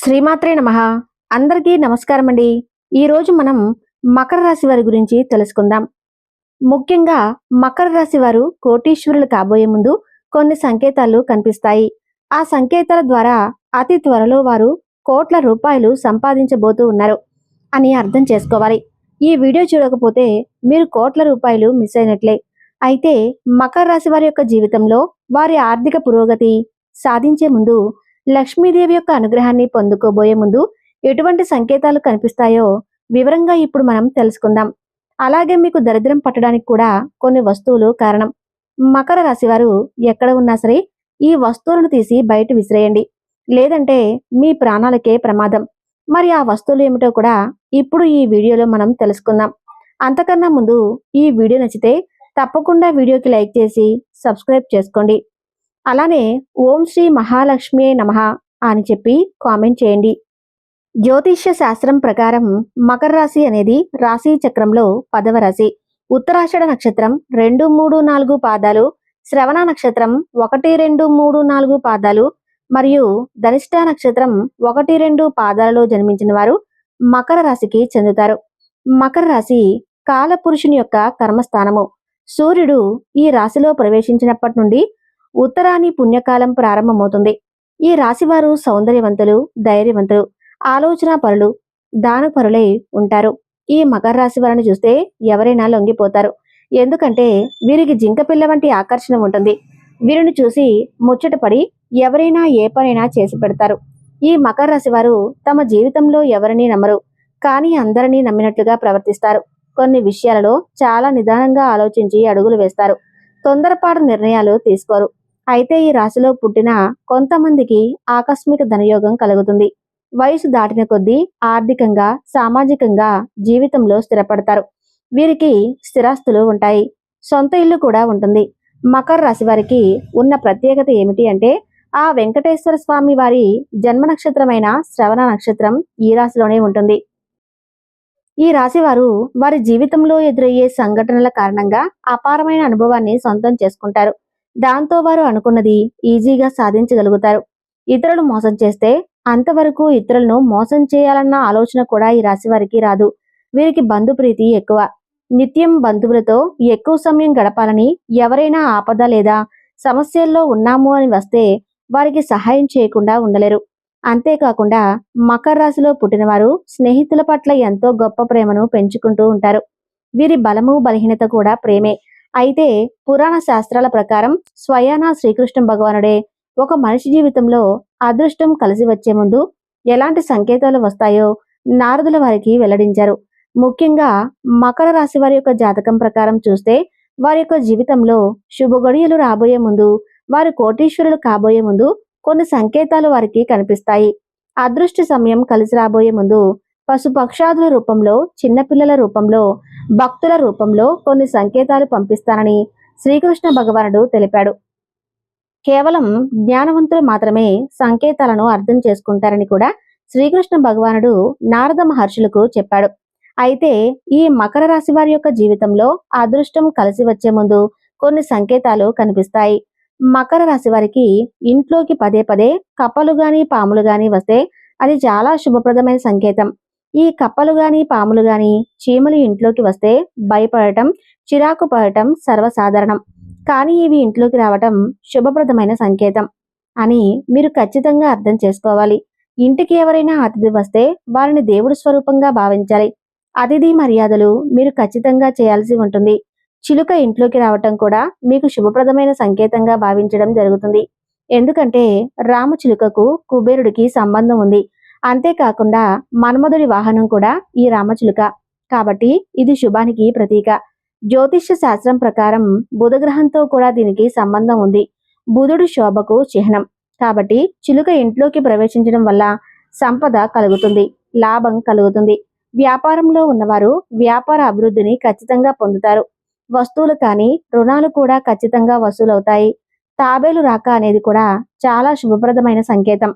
శ్రీమాత్రే నమ. అందరికీ నమస్కారం అండి. ఈరోజు మనం మకర రాశి వారి గురించి తెలుసుకుందాం. ముఖ్యంగా మకర రాశి వారు కోటీశ్వరులు కాబోయే ముందు కొన్ని సంకేతాలు కనిపిస్తాయి. ఆ సంకేతాల ద్వారా అతి త్వరలో వారు కోట్ల రూపాయలు సంపాదించబోతూ ఉన్నారు అని అర్థం చేసుకోవాలి. ఈ వీడియో చూడకపోతే మీరు కోట్ల రూపాయలు మిస్ అయినట్లే. అయితే మకర రాశి వారి యొక్క జీవితంలో వారి ఆర్థిక పురోగతి సాధించే ముందు లక్ష్మీదేవి యొక్క అనుగ్రహాన్ని పొందుకోబోయే ముందు ఎటువంటి సంకేతాలు కనిపిస్తాయో వివరంగా ఇప్పుడు మనం తెలుసుకుందాం. అలాగే మీకు దరిద్రం పట్టడానికి కూడా కొన్ని వస్తువులు కారణం. మకర రాశి వారు ఎక్కడ ఉన్నా సరే ఈ వస్తువులను తీసి బయట విసిరేయండి. లేదంటే మీ ప్రాణాలకే ప్రమాదం. మరి ఆ వస్తువులు ఏమిటో కూడా ఇప్పుడు ఈ వీడియోలో మనం తెలుసుకుందాం. అంతకన్నా ముందు ఈ వీడియో నచ్చితే తప్పకుండా వీడియోకి లైక్ చేసి సబ్స్క్రైబ్ చేసుకోండి. అలానే ఓం శ్రీ మహాలక్ష్మి నమః అని చెప్పి కామెంట్ చేయండి. జ్యోతిష్య శాస్త్రం ప్రకారం మకర రాశి అనేది రాశి చక్రంలో పదవ రాశి. ఉత్తరాషాఢ నక్షత్రం రెండు మూడు నాలుగు పాదాలు శ్రవణ నక్షత్రం ఒకటి రెండు మూడు నాలుగు పాదాలు మరియు ధనిష్ట నక్షత్రం ఒకటి రెండు పాదాలలో జన్మించిన వారు మకర రాశికి చెందుతారు. మకర రాశి కాలపురుషుని యొక్క కర్మస్థానము. సూర్యుడు ఈ రాశిలో ప్రవేశించినప్పటి నుండి ఉత్తరాని పుణ్యకాలం ప్రారంభమవుతుంది. ఈ రాశివారు సౌందర్యవంతులు ధైర్యవంతులు ఆలోచన పరులు దానపరులై ఉంటారు. ఈ మకర రాశి వారిని చూస్తే ఎవరైనా లొంగిపోతారు. ఎందుకంటే వీరికి జింక పిల్ల వంటి ఆకర్షణ ఉంటుంది. వీరిని చూసి ముచ్చటపడి ఎవరైనా ఏ పనైనా చేసి పెడతారు. ఈ మకర రాశి వారు తమ జీవితంలో ఎవరిని నమ్మరు కానీ అందరినీ నమ్మినట్లుగా ప్రవర్తిస్తారు. కొన్ని విషయాలలో చాలా నిదానంగా ఆలోచించి అడుగులు వేస్తారు. తొందరపాటు నిర్ణయాలు తీసుకోరు. అయితే ఈ రాశిలో పుట్టిన కొంతమందికి ఆకస్మిక ధనయోగం కలుగుతుంది. వయసు దాటిన కొద్దీ ఆర్థికంగా సామాజికంగా జీవితంలో స్థిరపడతారు. వీరికి స్థిరాస్తులు ఉంటాయి. సొంత ఇల్లు కూడా ఉంటుంది. మకర రాశి వారికి ఉన్న ప్రత్యేకత ఏమిటి అంటే ఆ వెంకటేశ్వర స్వామి వారి జన్మ నక్షత్రమైన శ్రవణ నక్షత్రం ఈ రాశిలోనే ఉంటుంది. ఈ రాశి వారు వారి జీవితంలో ఎదురయ్యే సంఘటనల కారణంగా అపారమైన అనుభవాన్ని సొంతం చేసుకుంటారు. దాంతో వారు అనుకున్నది ఈజీగా సాధించగలుగుతారు. ఇతరులు మోసం చేస్తే అంతవరకు ఇతరులను మోసం చేయాలన్న ఆలోచన కూడా ఈ రాశి వారికి రాదు. వీరికి బంధు ప్రీతి ఎక్కువ. నిత్యం బంధువులతో ఎక్కువ సమయం గడపాలని ఎవరైనా ఆపద లేదా సమస్యల్లో ఉన్నాము అని వస్తే వారికి సహాయం చేయకుండా ఉండలేరు. అంతేకాకుండా మకర రాశిలో పుట్టినవారు స్నేహితుల పట్ల ఎంతో గొప్ప ప్రేమను పెంచుకుంటూ ఉంటారు. వీరి బలము బలహీనత కూడా ప్రేమే. అయితే పురాణ శాస్త్రాల ప్రకారం స్వయాన శ్రీకృష్ణ భగవానుడే. ఒక మనిషి జీవితంలో అదృష్టం కలిసి వచ్చే ముందు ఎలాంటి సంకేతాలు వస్తాయో నారదుల వారికి వెల్లడించారు. ముఖ్యంగా మకర రాశి వారి యొక్క జాతకం ప్రకారం చూస్తే వారి యొక్క జీవితంలో శుభగడియలు రాబోయే ముందు వారు కోటీశ్వరులు కాబోయే ముందు కొన్ని సంకేతాలు వారికి కనిపిస్తాయి. అదృష్ట సమయం కలిసి రాబోయే ముందు పశుపక్షాదుల రూపంలో చిన్నపిల్లల రూపంలో భక్తుల రూపంలో కొన్ని సంకేతాలు పంపిస్తానని శ్రీకృష్ణ భగవానుడు తెలిపాడు. కేవలం జ్ఞానవంతులు మాత్రమే సంకేతాలను అర్థం చేసుకుంటారని కూడా శ్రీకృష్ణ భగవానుడు నారద మహర్షులకు చెప్పాడు. అయితే ఈ మకర రాశి వారి యొక్క జీవితంలో అదృష్టం కలిసి వచ్చే ముందు కొన్ని సంకేతాలు కనిపిస్తాయి. మకర రాశి వారికి ఇంట్లోకి పదే పదే కప్పలు గాని పాములు గాని వస్తే అది చాలా శుభప్రదమైన సంకేతం. ఈ కప్పలు గాని పాములు గాని చీమలు ఇంట్లోకి వస్తే భయపడటం చిరాకు పడటం సర్వసాధారణం. కానీ ఇవి ఇంట్లోకి రావటం శుభప్రదమైన సంకేతం అని మీరు ఖచ్చితంగా అర్థం చేసుకోవాలి. ఇంటికి ఎవరైనా అతిథి వస్తే వారిని దేవుడి స్వరూపంగా భావించాలి. అతిథి మర్యాదలు మీరు ఖచ్చితంగా చేయాల్సి ఉంటుంది. చిలుక ఇంట్లోకి రావటం కూడా మీకు శుభప్రదమైన సంకేతంగా భావించడం జరుగుతుంది. ఎందుకంటే రామ చిలుకకు కుబేరుడికి సంబంధం ఉంది. అంతేకాకుండా మన్మధుడి వాహనం కూడా ఈ రామచిలుక. కాబట్టి ఇది శుభానికి ప్రతీక. జ్యోతిష్య శాస్త్రం ప్రకారం బుధగ్రహంతో కూడా దీనికి సంబంధం ఉంది. బుధుడు శోభకు చిహ్నం. కాబట్టి చిలుక ఇంట్లోకి ప్రవేశించడం వల్ల సంపద కలుగుతుంది లాభం కలుగుతుంది. వ్యాపారంలో ఉన్నవారు వ్యాపార అభివృద్ధిని ఖచ్చితంగా పొందుతారు. వస్తువులు కానీ రుణాలు కూడా ఖచ్చితంగా వసూలవుతాయి. తాబేలు రాక అనేది కూడా చాలా శుభప్రదమైన సంకేతం.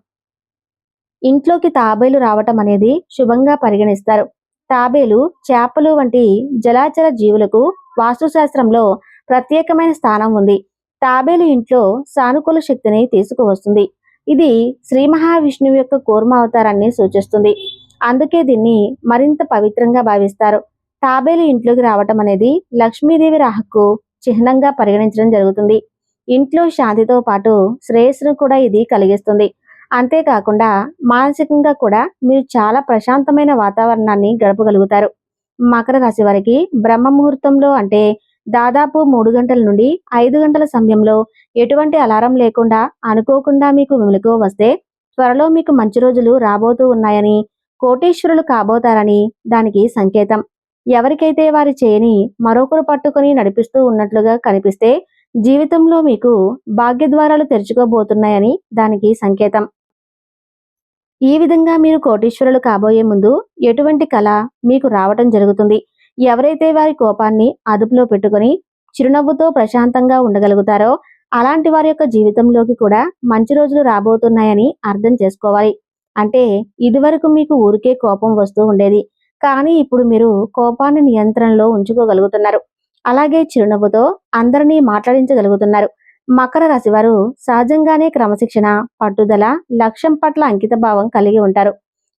ఇంట్లోకి తాబేలు రావటం అనేది శుభంగా పరిగణిస్తారు. తాబేలు చేపలు వంటి జలాచర జీవులకు వాస్తుశాస్త్రంలో ప్రత్యేకమైన స్థానం ఉంది. తాబేలు ఇంట్లో సానుకూల శక్తిని తీసుకువస్తుంది. ఇది శ్రీ మహావిష్ణువు యొక్క కూర్మ అవతారాన్ని సూచిస్తుంది. అందుకే దీన్ని మరింత పవిత్రంగా భావిస్తారు. తాబేలు ఇంట్లోకి రావటం అనేది లక్ష్మీదేవి రాహకు చిహ్నంగా పరిగణించడం జరుగుతుంది. ఇంట్లో శాంతితో పాటు శ్రేయస్సును కూడా ఇది కలిగిస్తుంది. అంతేకాకుండా మానసికంగా కూడా మీరు చాలా ప్రశాంతమైన వాతావరణాన్ని గడపగలుగుతారు. మకర రాశి వారికి బ్రహ్మ ముహూర్తంలో అంటే దాదాపు మూడు గంటల నుండి ఐదు గంటల సమయంలో ఎటువంటి అలారం లేకుండా అనుకోకుండా మీకు మెలకువ వస్తే త్వరలో మీకు మంచి రోజులు రాబోతూ ఉన్నాయని కోటేశ్వరులు కాబోతారని దానికి సంకేతం. ఎవరికైతే వారి చేయని మరొకరు పట్టుకొని నడిపిస్తూ ఉన్నట్లుగా కనిపిస్తే జీవితంలో మీకు భాగ్యద్వారాలు తెరుచుకోబోతున్నాయని దానికి సంకేతం. ఈ విధంగా మీరు కోటీశ్వరులు కాబోయే ముందు ఎటువంటి కళ మీకు రావటం జరుగుతుంది? ఎవరైతే వారి కోపాన్ని అదుపులో పెట్టుకొని చిరునవ్వుతో ప్రశాంతంగా ఉండగలుగుతారో అలాంటి వారి యొక్క జీవితంలోకి కూడా మంచి రోజులు రాబోతున్నాయని అర్థం చేసుకోవాలి. అంటే ఇదివరకు మీకు ఊరికే కోపం వస్తూ ఉండేది. కానీ ఇప్పుడు మీరు కోపాన్ని నియంత్రణలో ఉంచుకోగలుగుతున్నారు. అలాగే చిరునవ్వుతో అందరినీ మాట్లాడించగలుగుతున్నారు. మకర రాశి వారు సహజంగానే క్రమశిక్షణ పట్టుదల లక్ష్యం పట్ల అంకిత భావం కలిగి ఉంటారు.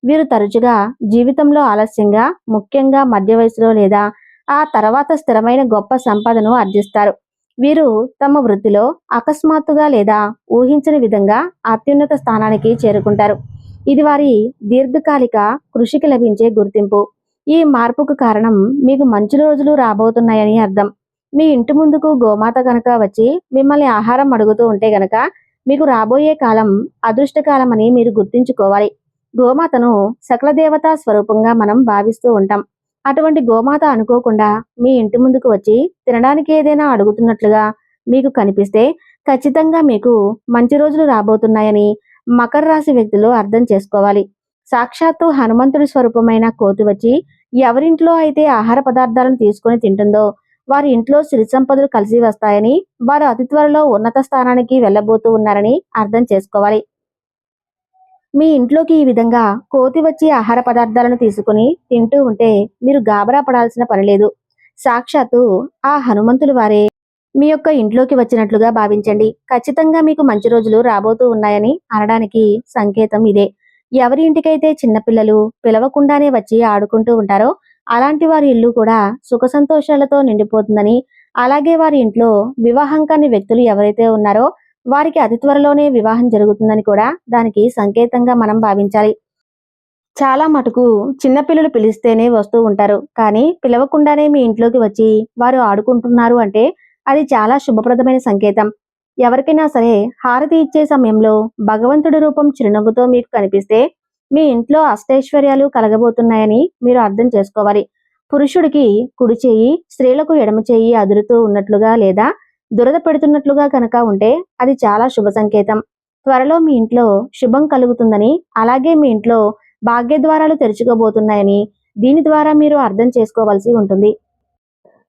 వీరు తరచుగా జీవితంలో ఆలస్యంగా ముఖ్యంగా మధ్య వయసులో లేదా ఆ తర్వాత స్థిరమైన గొప్ప సంపదను ఆర్జిస్తారు. వీరు తమ వృత్తిలో అకస్మాత్తుగా లేదా ఊహించని విధంగా అత్యున్నత స్థానానికి చేరుకుంటారు. ఇది వారి దీర్ఘకాలిక కృషికి లభించే గుర్తింపు. ఈ మార్పుకు కారణం మీకు మంచి రోజులు రాబోతున్నాయని అర్థం. మీ ఇంటి ముందుకు గోమాత కనుక వచ్చి మిమ్మల్ని ఆహారం అడుగుతూ ఉంటే గనక మీకు రాబోయే కాలం అదృష్టకాలం అని మీరు గుర్తించుకోవాలి. గోమాతను సకల దేవతా స్వరూపంగా మనం భావిస్తూ ఉంటాం. అటువంటి గోమాత అనుకోకుండా మీ ఇంటి ముందుకు వచ్చి తినడానికి ఏదైనా అడుగుతున్నట్లుగా మీకు కనిపిస్తే ఖచ్చితంగా మీకు మంచి రోజులు రాబోతున్నాయని మకర రాశి వ్యక్తులు అర్థం చేసుకోవాలి. సాక్షాత్తు హనుమంతుడి స్వరూపమైన కోతి వచ్చి ఎవరింట్లో అయితే ఆహార పదార్థాలను తీసుకొని తింటుందో వారి ఇంట్లో సిరి సంపదలు కలిసి వస్తాయని వారు అతి త్వరలో ఉన్నత స్థానానికి వెళ్ళబోతూ ఉన్నారని అర్థం చేసుకోవాలి. మీ ఇంట్లోకి ఈ విధంగా కోతి వచ్చి ఆహార పదార్థాలను తీసుకుని తింటూ ఉంటే మీరు గాబరా పడాల్సిన పని లేదు. సాక్షాత్తు ఆ హనుమంతులు వారే మీ యొక్క ఇంట్లోకి వచ్చినట్లుగా భావించండి. ఖచ్చితంగా మీకు మంచి రోజులు రాబోతూ ఉన్నాయని అనడానికి సంకేతం ఇదే. ఎవరి ఇంటికైతే చిన్నపిల్లలు పిలవకుండానే వచ్చి ఆడుకుంటూ ఉంటారో అలాంటి వారి ఇల్లు కూడా సుఖ సంతోషాలతో నిండిపోతుందని అలాగే వారి ఇంట్లో వివాహం కాని వ్యక్తులు ఎవరైతే ఉన్నారో వారికి అతి త్వరలోనే వివాహం జరుగుతుందని కూడా దానికి సంకేతంగా మనం భావించాలి. చాలా మటుకు చిన్నపిల్లలు పిలిస్తేనే వస్తూ ఉంటారు కానీ పిలవకుండానే మీ ఇంట్లోకి వచ్చి వారు ఆడుకుంటున్నారు అంటే అది చాలా శుభప్రదమైన సంకేతం. ఎవరికైనా సరే హారతి ఇచ్చే సమయంలో భగవంతుడి రూపం చిరునవ్వుతో మీకు కనిపిస్తే మీ ఇంట్లో అష్టైశ్వర్యాలు కలగబోతున్నాయని మీరు అర్థం చేసుకోవాలి. పురుషుడికి కుడి చేయి స్త్రీలకు ఎడమ చేయి అదురుతూ ఉన్నట్లుగా లేదా దురద పెడుతున్నట్లుగా కనుక ఉంటే అది చాలా శుభ సంకేతం. త్వరలో మీ ఇంట్లో శుభం కలుగుతుందని అలాగే మీ ఇంట్లో భాగ్యద్వారాలు తెరుచుకోబోతున్నాయని దీని ద్వారా మీరు అర్థం చేసుకోవాల్సి ఉంటుంది.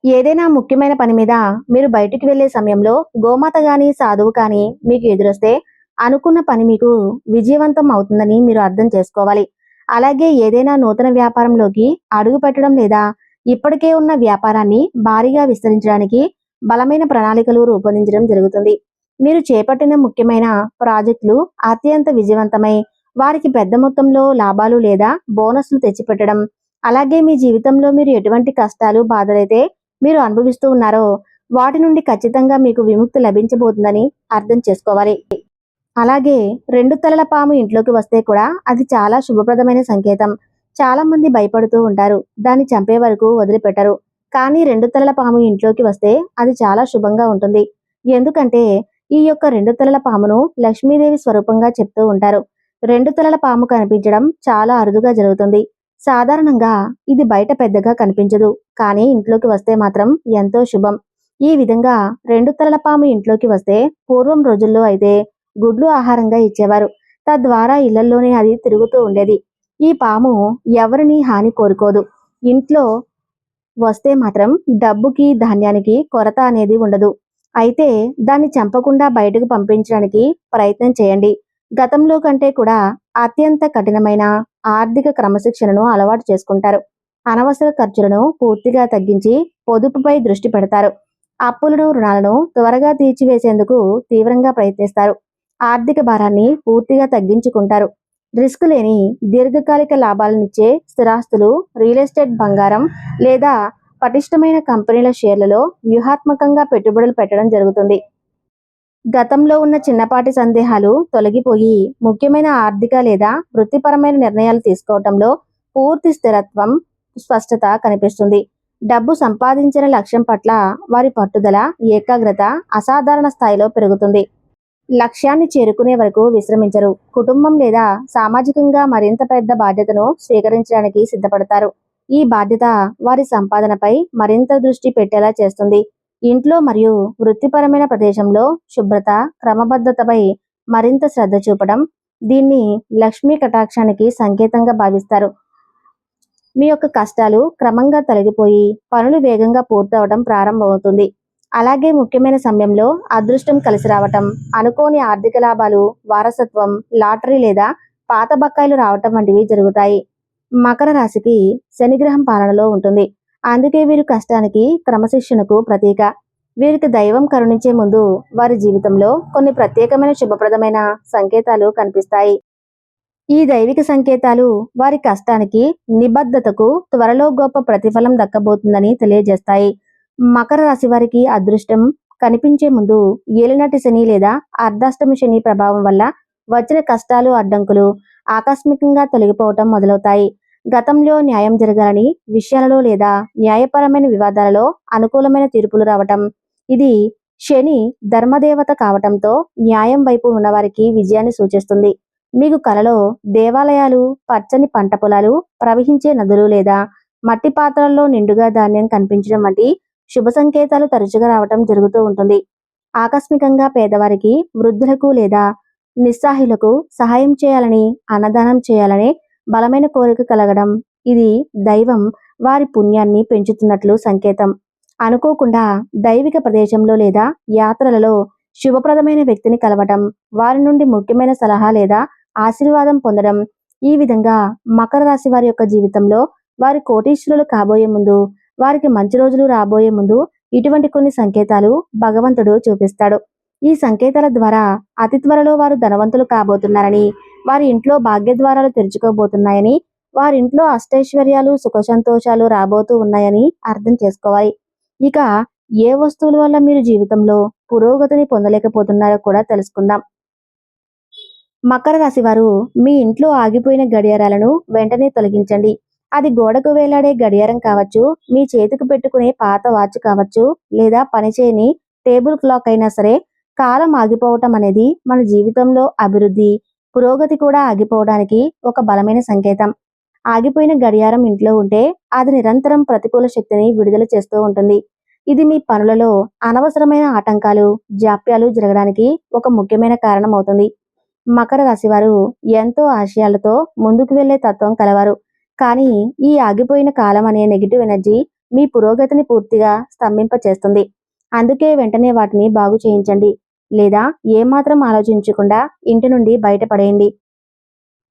ఏదైనా ముఖ్యమైన పని మీద మీరు బయటికి వెళ్ళే సమయంలో గోమాత గాని సాధువు కానీ మీకు ఎదురొస్తే అనుకున్న పని మీకు విజయవంతం అవుతుందని మీరు అర్థం చేసుకోవాలి. అలాగే ఏదైనా నూతన వ్యాపారంలోకి అడుగు పెట్టడం లేదా ఇప్పటికే ఉన్న వ్యాపారాన్ని భారీగా విస్తరించడానికి బలమైన ప్రణాళికలు రూపొందించడం జరుగుతుంది. మీరు చేపట్టిన ముఖ్యమైన ప్రాజెక్టులు అత్యంత విజయవంతమై వారికి పెద్ద మొత్తంలో లాభాలు లేదా బోనస్లు తెచ్చిపెట్టడం అలాగే మీ జీవితంలో మీరు ఎటువంటి కష్టాలు బాధలైతే మీరు అనుభవిస్తూ ఉన్నారో వాటి నుండి ఖచ్చితంగా మీకు విముక్తి లభించబోతుందని అర్థం చేసుకోవాలి. అలాగే రెండు తలల పాము ఇంట్లోకి వస్తే కూడా అది చాలా శుభప్రదమైన సంకేతం. చాలా మంది భయపడుతూ ఉంటారు. దాన్ని చంపే వరకు వదిలిపెట్టరు. కానీ రెండు తలల పాము ఇంట్లోకి వస్తే అది చాలా శుభంగా ఉంటుంది. ఎందుకంటే ఈ యొక్క రెండు తలల పామును లక్ష్మీదేవి స్వరూపంగా చెప్తూ ఉంటారు. రెండు తలల పాము కనిపించడం చాలా అరుదుగా జరుగుతుంది. సాధారణంగా ఇది బయట పెద్దగా కనిపించదు. కానీ ఇంట్లోకి వస్తే మాత్రం ఎంతో శుభం. ఈ విధంగా రెండు తలల పాము ఇంట్లోకి వస్తే పూర్వం రోజుల్లో అయితే గుడ్లు ఆహారంగా ఇచ్చేవారు. తద్వారా ఇళ్ళలోనే అది తిరుగుతూ ఉండేది. ఈ పాము ఎవరిని హాని కోరుకోదు. ఇంట్లో వస్తే మాత్రం డబ్బుకి ధాన్యానికి కొరత అనేది ఉండదు. అయితే దాన్ని చంపకుండా బయటకు పంపించడానికి ప్రయత్నం చేయండి. గతంలో కంటే కూడా అత్యంత కఠినమైన ఆర్థిక క్రమశిక్షణను అలవాటు చేసుకుంటారు. అనవసర ఖర్చులను పూర్తిగా తగ్గించి పొదుపుపై దృష్టి పెడతారు. అప్పులను రుణాలను త్వరగా తీర్చివేసేందుకు తీవ్రంగా ప్రయత్నిస్తారు. ఆర్థిక భారాన్ని పూర్తిగా తగ్గించుకుంటారు. రిస్క్ లేని దీర్ఘకాలిక లాభాలనిచ్చే స్థిరాస్తులు రియల్ ఎస్టేట్ బంగారం లేదా పటిష్టమైన కంపెనీల షేర్లలో వ్యూహాత్మకంగా పెట్టుబడులు పెట్టడం జరుగుతుంది. గతంలో ఉన్న చిన్నపాటి సందేహాలు తొలగిపోయి ముఖ్యమైన ఆర్థిక లేదా వృత్తిపరమైన నిర్ణయాలు తీసుకోవడంలో పూర్తి స్థిరత్వం స్పష్టత కనిపిస్తుంది. డబ్బు సంపాదించిన లక్ష్యం పట్ల వారి పట్టుదల ఏకాగ్రత అసాధారణ స్థాయిలో పెరుగుతుంది. లక్ష్యాన్ని చేరుకునే వరకు విశ్రమించరు. కుటుంబం లేదా సామాజికంగా మరింత పెద్ద బాధ్యతను స్వీకరించడానికి సిద్ధపడతారు. ఈ బాధ్యత వారి సంపాదనపై మరింత దృష్టి పెట్టేలా చేస్తుంది. ఇంట్లో మరియు వృత్తిపరమైన ప్రదేశంలో శుభ్రత క్రమబద్ధతపై మరింత శ్రద్ధ చూపడం దీన్ని లక్ష్మీ కటాక్షానికి సంకేతంగా భావిస్తారు. మీ యొక్క కష్టాలు క్రమంగా తొలగిపోయి పనులు వేగంగా పూర్తవడం ప్రారంభమవుతుంది. అలాగే ముఖ్యమైన సమయంలో అదృష్టం కలిసి రావటం అనుకోని ఆర్థిక లాభాలు వారసత్వం లాటరీ లేదా పాత బకాయిలు రావటం వంటివి జరుగుతాయి. మకర రాశికి శనిగ్రహం పాలనలో ఉంటుంది. అందుకే వీరు కష్టానికి క్రమశిక్షణకు ప్రతీక. వీరికి దైవం కరుణించే ముందు వారి జీవితంలో కొన్ని ప్రత్యేకమైన శుభప్రదమైన సంకేతాలు కనిపిస్తాయి. ఈ దైవిక సంకేతాలు వారి కష్టానికి నిబద్ధతకు త్వరలో గొప్ప ప్రతిఫలం దక్కబోతుందని తెలియజేస్తాయి. మకర రాశి వారికి అదృష్టం కనిపించే ముందు ఏలినాటి శని లేదా అర్ధాష్టమి శని ప్రభావం వల్ల వచ్చిన కష్టాలు అడ్డంకులు ఆకస్మికంగా తొలగిపోవటం మొదలవుతాయి. గతంలో న్యాయం జరగాలని విషయాలలో లేదా న్యాయపరమైన వివాదాలలో అనుకూలమైన తీర్పులు రావటం. ఇది శని ధర్మదేవత కావటంతో న్యాయం వైపు ఉన్నవారికి విజయాన్ని సూచిస్తుంది. మీకు కలలో దేవాలయాలు పచ్చని పంట పొలాలు ప్రవహించే నదులు లేదా మట్టి పాత్రల్లో నిండుగా ధాన్యం కనిపించడం వంటి శుభ సంకేతాలు తరచుగా రావటం జరుగుతూ ఉంటుంది. ఆకస్మికంగా పేదవారికి వృద్ధులకు లేదా నిస్సాహిలకు సహాయం చేయాలని అన్నదానం చేయాలనే బలమైన కోరిక కలగడం ఇది దైవం వారి పుణ్యాన్ని పెంచుతున్నట్లు సంకేతం. అనుకోకుండా దైవిక ప్రదేశంలో లేదా యాత్రలలో శుభప్రదమైన వ్యక్తిని కలవటం వారి నుండి ముఖ్యమైన సలహా లేదా ఆశీర్వాదం పొందడం ఈ విధంగా మకర రాశి వారి యొక్క జీవితంలో వారి కోటీశ్వరులు కాబోయే ముందు వారికి మంచి రోజులు రాబోయే ముందు ఇటువంటి కొన్ని సంకేతాలు భగవంతుడు చూపిస్తాడు. ఈ సంకేతాల ద్వారా అతి త్వరలో వారు ధనవంతులు కాబోతున్నారని వారి ఇంట్లో భాగ్యద్వారాలు తెరుచుకోబోతున్నాయని వారి ఇంట్లో అష్టైశ్వర్యాలు సుఖ సంతోషాలు రాబోతూ ఉన్నాయని అర్థం చేసుకోవాలి. ఇక ఏ వస్తువుల వల్ల మీరు జీవితంలో పురోగతిని పొందలేకపోతున్నారో కూడా తెలుసుకుందాం. మకర రాశి వారు మీ ఇంట్లో ఆగిపోయిన గడియారాలను వెంటనే తొలగించండి. అది గోడకు వేలాడే గడియారం కావచ్చు మీ చేతికి పెట్టుకునే పాత వాచ్ కావచ్చు లేదా పనిచేయని టేబుల్ క్లాక్ అయినా సరే కాలం ఆగిపోవటం అనేది మన జీవితంలో అభివృద్ధి పురోగతి కూడా ఆగిపోవడానికి ఒక బలమైన సంకేతం. ఆగిపోయిన గడియారం ఇంట్లో ఉంటే అది నిరంతరం ప్రతికూల శక్తిని విడుదల చేస్తూ ఉంటుంది. ఇది మీ పనులలో అనవసరమైన ఆటంకాలు జాప్యాలు జరగడానికి ఒక ముఖ్యమైన కారణం అవుతుంది మకర రాశి వారు ఎంతో ఆశయాలతో ముందుకు వెళ్ళే తత్వం కలవారు. కానీ ఈ ఆగిపోయిన కాలం అనే నెగిటివ్ ఎనర్జీ మీ పురోగతిని పూర్తిగా స్తంభింప చేస్తుంది అందుకే వెంటనే వాటిని బాగు చేయించండి. లేదా ఏమాత్రం ఆలోచించకుండా ఇంటి నుండి బయటపడేయండి.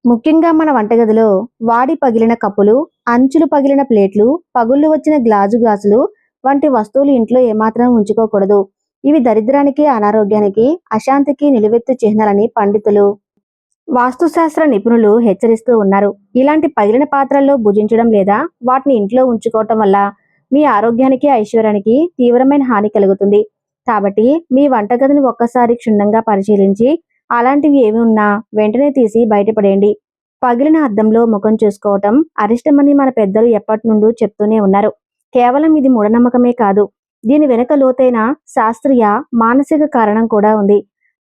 ముఖ్యంగా మన వంటగదిలో వాడి పగిలిన కప్పులు అంచులు పగిలిన ప్లేట్లు పగుళ్ళు వచ్చిన గ్లాజు గ్లాసులు వంటి వస్తువులు ఇంట్లో ఏమాత్రం ఉంచుకోకూడదు. ఇవి దరిద్రానికి అనారోగ్యానికి అశాంతికి నిలువెత్తు చిహ్నాలని పండితులు వాస్తుశాస్త్ర నిపుణులు హెచ్చరిస్తూ ఉన్నారు. ఇలాంటి పగిలిన పాత్రల్లో భుజించడం లేదా వాటిని ఇంట్లో ఉంచుకోవటం వల్ల మీ ఆరోగ్యానికి ఐశ్వర్యానికి తీవ్రమైన హాని కలుగుతుంది. కాబట్టి మీ వంటగదిని ఒక్కసారి క్షుణ్ణంగా పరిశీలించి అలాంటివి ఏమి ఉన్నా వెంటనే తీసి బయటపడేయండి. పగిలిన అద్దంలో ముఖం చూసుకోవటం అరిష్టమని మన పెద్దలు ఎప్పటి నుండో చెప్తూనే ఉన్నారు. కేవలం ఇది మూఢనమ్మకమే కాదు దీని వెనుక లోతైన శాస్త్రీయ మానసిక కారణం కూడా ఉంది.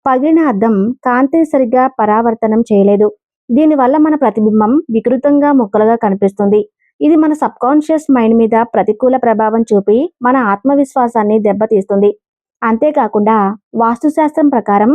పగిలిన అద్దం కాంతిని సరిగ్గా పరావర్తనం చేయలేదు. దీనివల్ల మన ప్రతిబింబం వికృతంగా ముక్కలుగా కనిపిస్తుంది. ఇది మన సబ్కాన్షియస్ మైండ్ మీద ప్రతికూల ప్రభావం చూపి మన ఆత్మవిశ్వాసాన్ని దెబ్బతీస్తుంది. అంతేకాకుండా వాస్తుశాస్త్రం ప్రకారం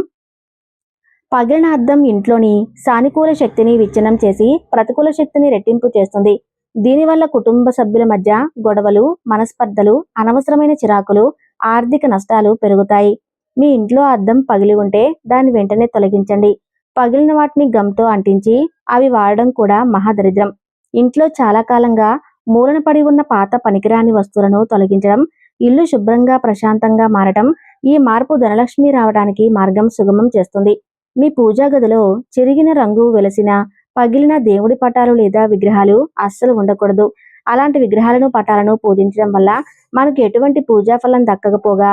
పగిలిన అద్దం ఇంట్లోని సానుకూల శక్తిని విచ్ఛిన్నం చేసి ప్రతికూల శక్తిని రెట్టింపు చేస్తుంది. దీనివల్ల కుటుంబ సభ్యుల మధ్య గొడవలు మనస్పర్ధలు అనవసరమైన చిరాకులు ఆర్థిక నష్టాలు పెరుగుతాయి. మీ ఇంట్లో అద్దం పగిలి ఉంటే దాన్ని వెంటనే తొలగించండి. పగిలిన వాటిని గమ్తో అంటించి అవి వాడడం కూడా మహాదరిద్రం. ఇంట్లో చాలా కాలంగా మూలన పడి ఉన్న పాత పనికిరాని వస్తువులను తొలగించడం ఇల్లు శుభ్రంగా ప్రశాంతంగా మారటం ఈ మార్పు ధనలక్ష్మి రావడానికి మార్గం సుగమం చేస్తుంది. మీ పూజా గదిలో చిరిగిన రంగు వెలసిన పగిలిన దేవుడి పటాలు లేదా విగ్రహాలు అస్సలు ఉండకూడదు. అలాంటి విగ్రహాలను పటాలను పూజించడం వల్ల మనకు ఎటువంటి పూజా ఫలం దక్కకపోగా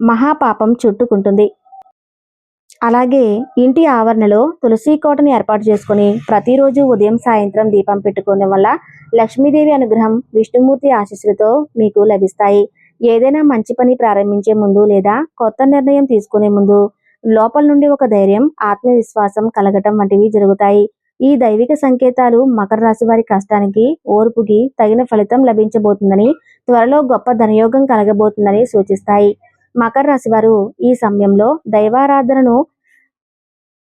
మహాపాపం చుట్టుకుంటుంది. అలాగే ఇంటి ఆవరణలో తులసి కోటను ఏర్పాటు చేసుకుని ప్రతిరోజు ఉదయం సాయంత్రం దీపం పెట్టుకోవడం వల్ల లక్ష్మీదేవి అనుగ్రహం విష్ణుమూర్తి ఆశీస్సులతో మీకు లభిస్తాయి. ఏదైనా మంచి పని ప్రారంభించే ముందు లేదా కొత్త నిర్ణయం తీసుకునే ముందు లోపల నుండి ఒక ధైర్యం ఆత్మవిశ్వాసం కలగటం వంటివి జరుగుతాయి. ఈ దైవిక సంకేతాలు మకర రాశి వారి కష్టానికి ఓర్పుకి తగిన ఫలితం లభించబోతుందని త్వరలో గొప్ప ధనయోగం కలగబోతుందని సూచిస్తాయి. మకర రాశి వారు ఈ సమయంలో దైవారాధనను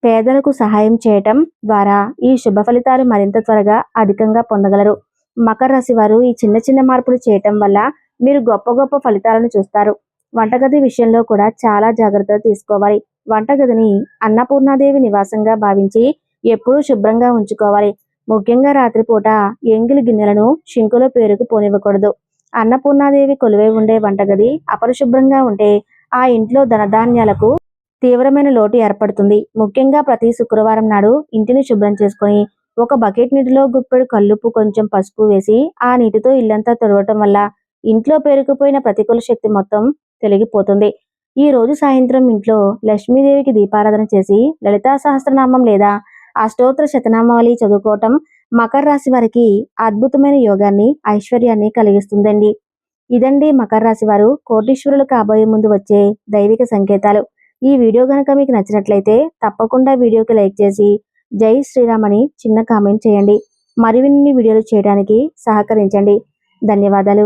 పేదలకు సహాయం చేయటం ద్వారా ఈ శుభ ఫలితాలు మరింత త్వరగా అధికంగా పొందగలరు. మకర రాశి వారు ఈ చిన్న చిన్న మార్పులు చేయటం వల్ల మీరు గొప్ప గొప్ప ఫలితాలను చూస్తారు. వంటగది విషయంలో కూడా చాలా జాగ్రత్తలు తీసుకోవాలి. వంటగదిని అన్నపూర్ణాదేవి నివాసంగా భావించి ఎప్పుడూ శుభ్రంగా ఉంచుకోవాలి. ముఖ్యంగా రాత్రిపూట ఎంగిలి గిన్నెలను షింకులో పేరుకు పోనివ్వకూడదు. అన్నపూర్ణాదేవి కొలువై ఉండే వంటగది అపరిశుభ్రంగా ఉంటే ఆ ఇంట్లో ధనధాన్యాలకు తీవ్రమైన లోటు ఏర్పడుతుంది. ముఖ్యంగా ప్రతి శుక్రవారం నాడు ఇంటిని శుభ్రం చేసుకొని ఒక బకెట్ నీటిలో గుప్పెడు కల్లుప్పు కొంచెం పసుపు వేసి ఆ నీటితో ఇల్లంతా తుడవటం వల్ల ఇంట్లో పేరుకుపోయిన ప్రతికూల శక్తి మొత్తం తొలగిపోతుంది. ఈ రోజు సాయంత్రం ఇంట్లో లక్ష్మీదేవికి దీపారాధన చేసి లలితా సహస్రనామం లేదా అష్టోత్తర శతనామావళి చదువుకోవటం మకర రాశి వారికి అద్భుతమైన యోగాన్ని ఐశ్వర్యాన్ని కలిగిస్తుందండి. ఇదండి మకర రాశి వారు కోటీశ్వరులు కాబోయే ముందు వచ్చే దైవిక సంకేతాలు. ఈ వీడియో కనుక మీకు నచ్చినట్లయితే తప్పకుండా వీడియోకి లైక్ చేసి జై శ్రీరామ్ అని చిన్న కామెంట్ చేయండి. మరిన్ని వీడియోలు చేయడానికి సహకరించండి. ధన్యవాదాలు.